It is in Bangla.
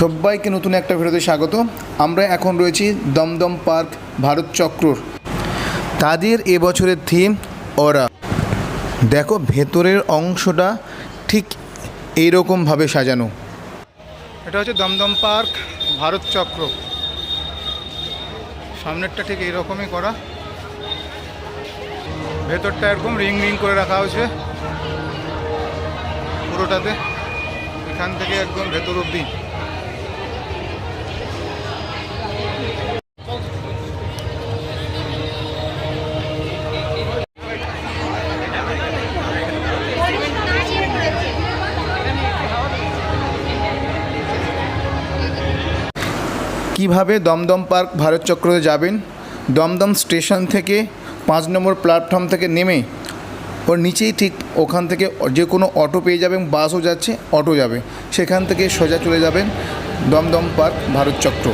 সবাইকে নতুন একটা ভিডিওতে স্বাগত। আমরা এখন রয়েছি দমদম পার্ক ভারত চক্রর। তাদের এবছরের থিম ওরা দেখো, ভেতরের অংশটা ঠিক এইরকমভাবে সাজানো। এটা হচ্ছে দমদম পার্ক ভারত চক্র। সামনেরটা ঠিক এইরকমই করা। ভেতরটা এরকম রিং রিং করে রাখা হয়েছে। পুরোটাতে। এখান থেকে একদম ভেতর অবধি। কীভাবে দমদম পার্ক ভারত চক্রতে যাবেন? দমদম স্টেশন থেকে পাঁচ নম্বর প্ল্যাটফর্ম থেকে নেমে ওর নিচেই ঠিক ওখান থেকে যে কোনো অটো পেয়ে যাবেন, বাসও যাচ্ছে, অটো যাবে। সেখান থেকে সোজা চলে যাবেন দমদম পার্ক ভারত চক্র।